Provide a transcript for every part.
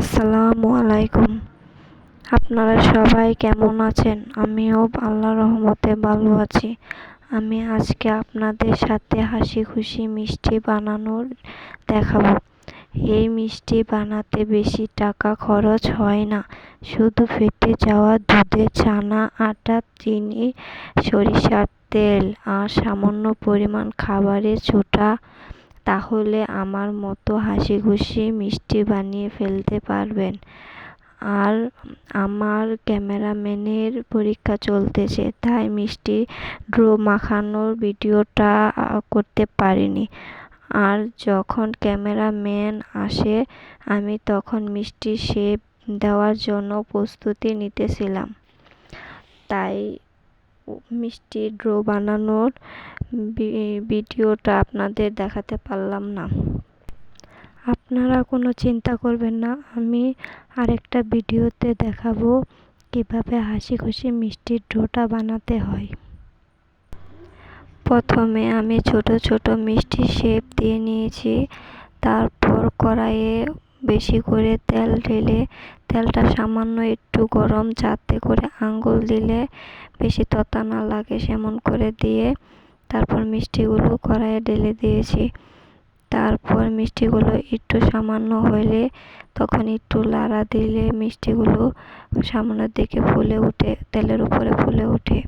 আসসালামু আলাইকুম। আপনারা সবাই কেমন আছেন? আমিও আল্লাহর রহমতে ভালো আছি। আমি আজকে আপনাদের সাথে হাসি খুশি মিষ্টি বানানোর দেখাবো। এই মিষ্টি বানাতে বেশি টাকা খরচ হয় না। শুধু ফেটে যাওয়া দুধে ছানা আটা, চিনি, সরিষার তেল আর সামান্য পরিমাণ খাবারের ছোটা তাহলে আমার মতো হাসি খুশি মিষ্টি বানিয়ে ফেলতে পারবেন। আর আমার ক্যামেরাম্যানের পরীক্ষা চলতেছে, তাই মিষ্টি ড্রো মাখানোর ভিডিওটা করতে পারিনি। আর যখন ক্যামেরাম্যান আসে, আমি তখন মিষ্টি শেপ দেওয়ার জন্য প্রস্তুতি নিতেছিলাম। তাই মিষ্টি ড্রো বানানোর ভিডিওটা আপনাদের দেখাতে পারলাম না। আপনারা কোনো চিন্তা করবেন না, আমি আরেকটা ভিডিওতে দেখাবো কীভাবে হাসি খুশি মিষ্টির ডোটা বানাতে হয়। প্রথমে আমি ছোট ছোট মিষ্টি শেপ দিয়ে নিয়েছি, তারপর কড়াইয়ে বেশি করে তেল ঢেলে তেলটা সামান্য একটু গরম যাতে করে আঙ্গুল দিলে বেশি ততা না লাগে, সেমন করে দিয়ে তারপর মিষ্টিগুলো কড়াইয়ে ঢেলে দিয়েছি। তারপর মিষ্টিগুলো একটু সামান্য হলে তখন একটু লাড়া দিলে মিষ্টিগুলো সামনের দিকে ফুলে উঠে, তেলের উপরে ফুলে ওঠে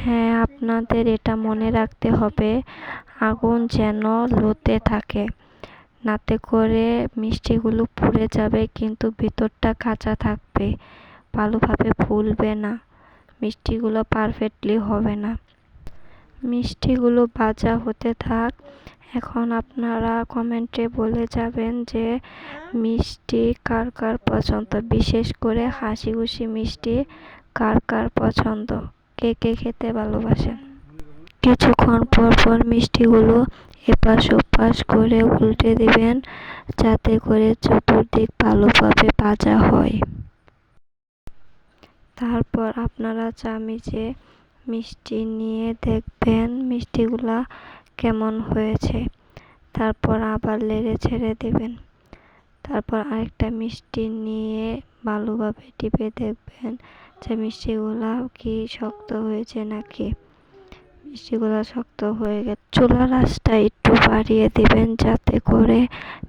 হ্যাঁ আপনাদের এটা মনে রাখতে হবে, আগুন যেন লোতে থাকে। নাতে করে মিষ্টিগুলো পুড়ে যাবে, কিন্তু ভিতরটা কাঁচা থাকবে। ভালোভাবে ফুলবে না। মিষ্টিগুলো পারফেক্টলি হবে না। মিষ্টিগুলো ভাজা হতে থাক। এখন আপনারা কমেন্টে বলে যাবেন যে মিষ্টি কার কার পছন্দ? বিশেষ করে হাসি খুশি মিষ্টি কার কার পছন্দ? কে কে খেতে ভালোবাসেন? কিছুক্ষণ পর পর মিষ্টিগুলো এপাশ ওপাশ করে উল্টে দিবেন যাতে করে চতুর্দিক ভালোভাবে ভাজা হয়। তারপর আপনারা চামিচে মিষ্টি নিয়ে দেখবেন মিষ্টিগুলা কেমন হয়েছে। তারপর আবার লেড়ে ছেড়ে দেবেন। তারপর আরেকটা মিষ্টি নিয়ে ভালোভাবে টিপে দেখবেন যে মিষ্টিগুলা কি শক্ত হয়েছে নাকি। মিষ্টিগুলো শক্ত হয়ে গেছে। চুলার আঁচটা একটু বাড়িয়ে দিবেন যাতে করে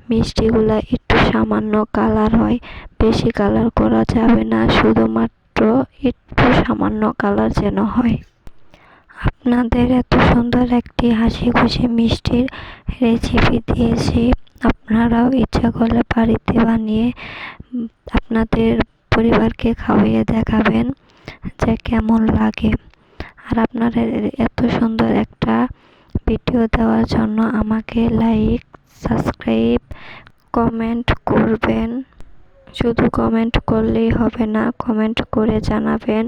মিষ্টিগুলা একটু সামান্য কালার হয়। বেশি কালার করা যাবে না, শুধুমাত্র একটু সামান্য কালার যেন হয়। আপনাদের এত সুন্দর একটি হাসি খুশি মিষ্টির রেসিপি দিয়েছি। আপনারাও ইচ্ছা করলে বাড়িতে বানিয়ে আপনাদের পরিবারকে খাওয়িয়ে দেখাবেন যে কেমন লাগে। আর আপনারা এত সুন্দর একটা ভিডিও দেওয়ার জন্য আমাকে লাইক সাবস্ক্রাইব কমেন্ট করবেন। শুধু কমেন্ট করলেই হবে না কমেন্ট করে জানাবেন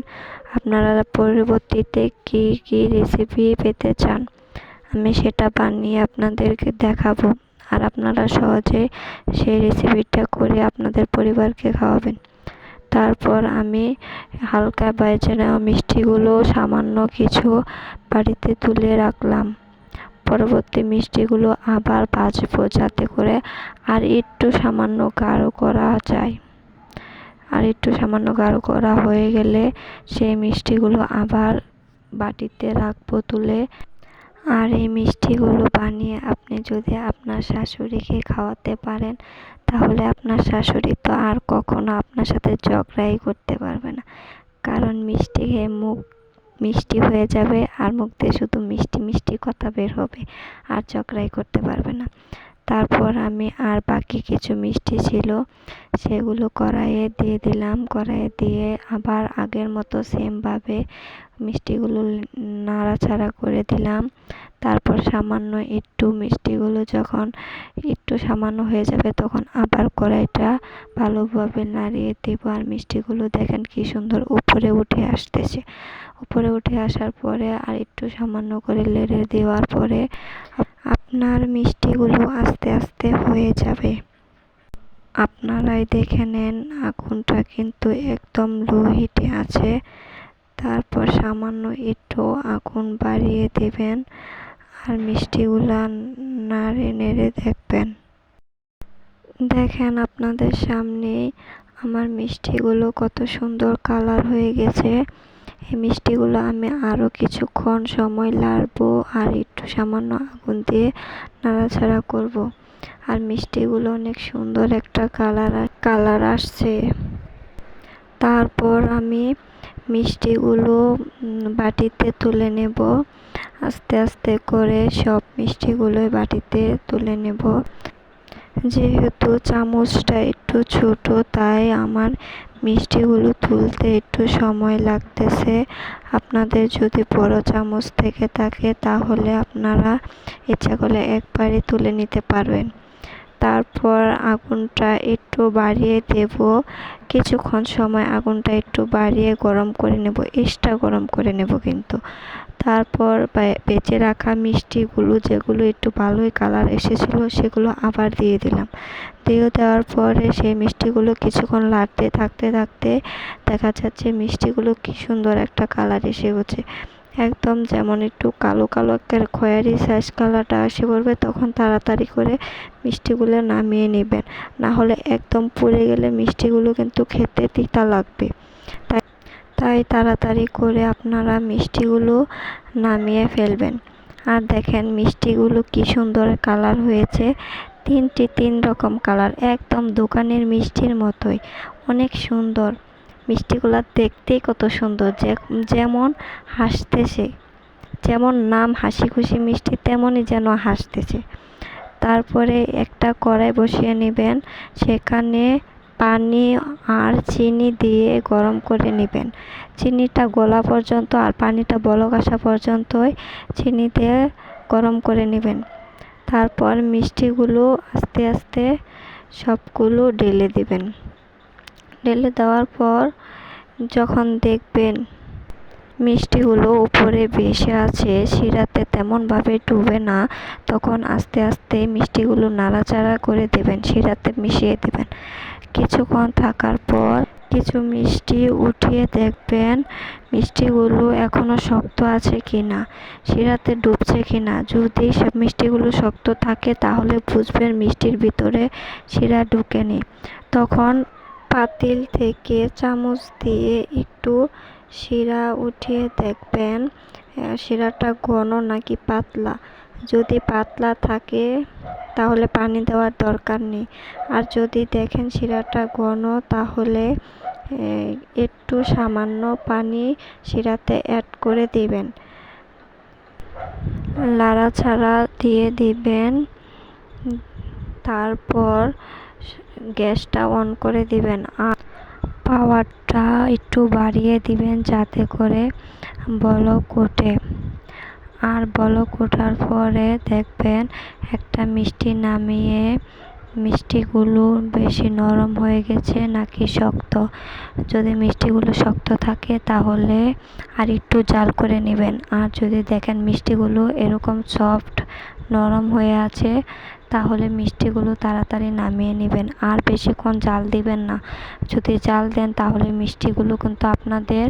আপনারা পরবর্তীতে কি কি রেসিপি পেতে চান। আমি সেটা বানিয়ে আপনাদেরকে দেখাবো। আর আপনারা সহজে সেই রেসিপিটা করে আপনাদের পরিবারকে খাওয়াবেন। তারপর আমি হালকা বাইজে নেওয়া মিষ্টিগুলো সামান্য কিছু বাড়িতে তুলে রাখলাম। পরবর্তী মিষ্টিগুলো আবার ভাজবো যাতে করে আর একটু সামান্য গাঢ় করা যায়। আর একটু সামান্য গাঢ় করা হয়ে গেলে সেই মিষ্টিগুলো আবার বাটিতে রাখব তুলে। আর এই মিষ্টিগুলো বানিয়ে আপনি যদি আপনার শাশুড়িকে খাওয়াতে পারেন, তাহলে আপনার শাশুড়ি তো আর কখনো আপনার সাথে ঝগড়াই করতে পারবে না। কারণ মিষ্টি খেয়ে মুখ মিষ্টি হয়ে যাবে আর মুখ দিয়ে শুধু মিষ্টি মিষ্টি কথা বের হবে, আর ঝগড়াই করতে পারবে না। তারপর আমি আর বাকি কিছু মিষ্টি ছিল, সেগুলো কড়াইয়ে দিয়ে দিলাম। কড়াইয়ে দিয়ে আবার আগের মতো সেমভাবে মিষ্টিগুলো নাড়াচাড়া করে দিলাম। তারপর সামান্য একটু মিষ্টিগুলো যখন একটু সামান্য হয়ে যাবে তখন আবার কড়াইটা ভালোভাবে নাড়িয়ে দেবো। আর মিষ্টিগুলো দেখেন কি সুন্দর উপরে উঠে আসতেছে। উপরে উঠে আসার পরে আর একটু সামান্য করে লেড়ে দেওয়ার পরে আপনার মিষ্টিগুলো আস্তে আস্তে হয়ে যাবে। আপনারাই দেখে নেন আগুনটা কিন্তু একদম লো হিটে আছে। তারপর সামান্য একটু আগুন বাড়িয়ে দেবেন। আর মিষ্টিগুলা নাড়ে নেড়ে দেখবেন। দেখেন আপনাদের সামনে আমার মিষ্টিগুলো কত সুন্দর কালার হয়ে গেছে। এই মিষ্টিগুলো আমি আরও কিছুক্ষণ সময় লাড়বো আর একটু সামান্য আগুন দিয়ে নাড়াচাড়া করব। আর মিষ্টিগুলো অনেক সুন্দর একটা কালার কালার আসছে। তারপর আমি মিষ্টিগুলো বাটিতে তুলে নেব। আস্তে আস্তে করে সব মিষ্টিগুলোই বাটিতে তুলে নেব। যেহেতু চামচটা একটু ছোট, তাই আমার মিষ্টিগুলো তুলতে একটু সময় লাগতেছে। আপনাদের যদি বড় চামচ থেকে থাকে, তাহলে আপনারা ইচ্ছা করলে একবারে তুলে নিতে পারবেন। তারপর আগুনটা একটু বাড়িয়ে দেব। কিছুক্ষণ সময় আগুনটা একটু বাড়িয়ে গরম করে নেব এক্সট্রা গরম করে নেব কিন্তু। তারপর বেঁচে রাখা মিষ্টিগুলো যেগুলো একটু ভালোই কালার এসেছিল সেগুলো আবার দিয়ে দিলাম। দিয়ে দেওয়ার পরে সেই মিষ্টিগুলো কিছুক্ষণ লাড়তে থাকতে থাকতে দেখা যাচ্ছে মিষ্টিগুলো কি সুন্দর একটা কালার এসে গেছে। একদম যেমন একটু কালো কালো খয়েরি সাইজ কালারটা আসে পড়বে, তখন তাড়াতাড়ি করে মিষ্টিগুলো নামিয়ে নেবেন। না হলে একদম পুড়ে গেলে মিষ্টিগুলো কিন্তু খেতে তিতা লাগবে। তাই তাই তাড়াতাড়ি করে আপনারা মিষ্টিগুলো নামিয়ে ফেলবেন। আর দেখেন মিষ্টিগুলো কি সুন্দর কালার হয়েছে। তিনটি তিন রকম কালার, একদম দোকানের মিষ্টির মতোই। অনেক সুন্দর। মিষ্টিগুলো দেখতেই কত সুন্দর। যেমন হাসতেছে, যেমন নাম হাসি খুশি মিষ্টি, তেমনই যেন হাসতেছে। তারপরে একটা কড়াই বসিয়ে নেবেন, সেখানে পানি আর চিনি দিয়ে গরম করে নেবেন। চিনিটা গলা পর্যন্ত আর পানিটা বলক আসা পর্যন্তই চিনি দিয়ে গরম করে নেবেন। তারপর মিষ্টিগুলো আস্তে আস্তে সবগুলো ঢেলে দিবেন। ঢেলে দেওয়ার পর যখন দেখবেন মিষ্টিগুলো উপরে ভেসে আছে, শিরাতে তেমনভাবে ডুবে না, তখন আস্তে আস্তে মিষ্টিগুলো নাড়াচাড়া করে দেবেন, শিরাতে মিশিয়ে দেবেন। কিছুক্ষণ থাকার পর কিছু মিষ্টি উঠিয়ে দেখবেন মিষ্টিগুলো এখনও শক্ত আছে কি না শিরাতে ডুবছে কি না যদি সব মিষ্টিগুলো শক্ত থাকে, তাহলে বুঝবেন মিষ্টির ভিতরে শিরা ঢুকেনি। তখন পাতিল থেকে চামচ দিয়ে একটু শিরা উঠিয়ে দেখবেন। শিরাটা ঘন নাকি পাতলা? যদি পাতলা থাকে, তাহলে পানি দেওয়ার দরকার নেই। আর যদি দেখেন শিরাটা ঘন, তাহলে একটু সামান্য পানি শিরাতে অ্যাড করে দিবেন। লাড়া ছাড়া দিয়ে দিবেন। তারপর গ্যাসটা অন করে দিবেন আর পাওয়ারটা একটু বাড়িয়ে দিবেন যাতে করে বলক ওঠে। আর বলক ওঠার পরে দেখবেন একটা মিষ্টি নামিয়ে মিষ্টিগুলো বেশি নরম হয়ে গেছে নাকি শক্ত। যদি মিষ্টিগুলো শক্ত থাকে তাহলে আর একটু জাল করে নেবেন। আর যদি দেখেন মিষ্টিগুলো এরকম সফট নরম হয়ে আছে, তাহলে মিষ্টিগুলো তাড়াতাড়ি নামিয়ে নেবেন। আর বেশিক্ষণ জাল দিবেন না। যদি জাল দেন, তাহলে মিষ্টিগুলো কিন্তু আপনাদের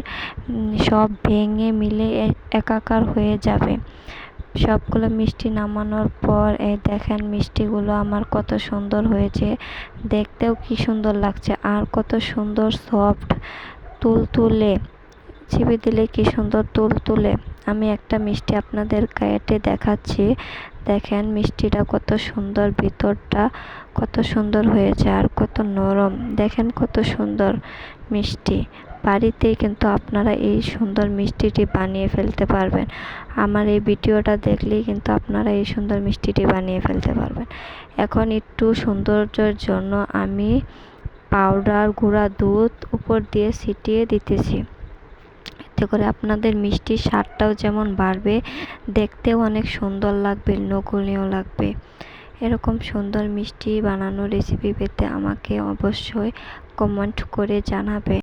সব ভেঙে মিলে একাকার হয়ে যাবে। সবগুলো মিষ্টি নামানোর পর, এই দেখেন মিষ্টিগুলো আমার কত সুন্দর হয়েছে। দেখতেও কি সুন্দর লাগছে। আর কত সুন্দর সফট তুল তুলে চিপে দিলে কি সুন্দর তুল তুলে? আমি একটা মিষ্টি আপনাদের কেটে দেখাচ্ছি। দেখেন মিষ্টিটা কত সুন্দর, ভিতরটা কত সুন্দর হয়েছে আর কত নরম। দেখেন কত সুন্দর মিষ্টি। বাড়িতেই কিন্তু আপনারা এই সুন্দর মিষ্টিটি বানিয়ে ফেলতে পারবেন। আমার এই ভিডিওটা দেখলেই কিন্তু আপনারা এই সুন্দর মিষ্টিটি বানিয়ে ফেলতে পারবেন। এখন একটু সৌন্দর্যের জন্য আমি পাউডার গুঁড়া দুধ উপর দিয়ে ছিটিয়ে দিতেছি। এতে করে আপনাদের মিষ্টির স্বাদটাও যেমন বাড়বে, দেখতেও অনেক সুন্দর লাগবে নকুলীয় লাগবে। এরকম সুন্দর মিষ্টি বানানোর রেসিপি পেতে আমাকে অবশ্যই কমেন্ট করে জানাবে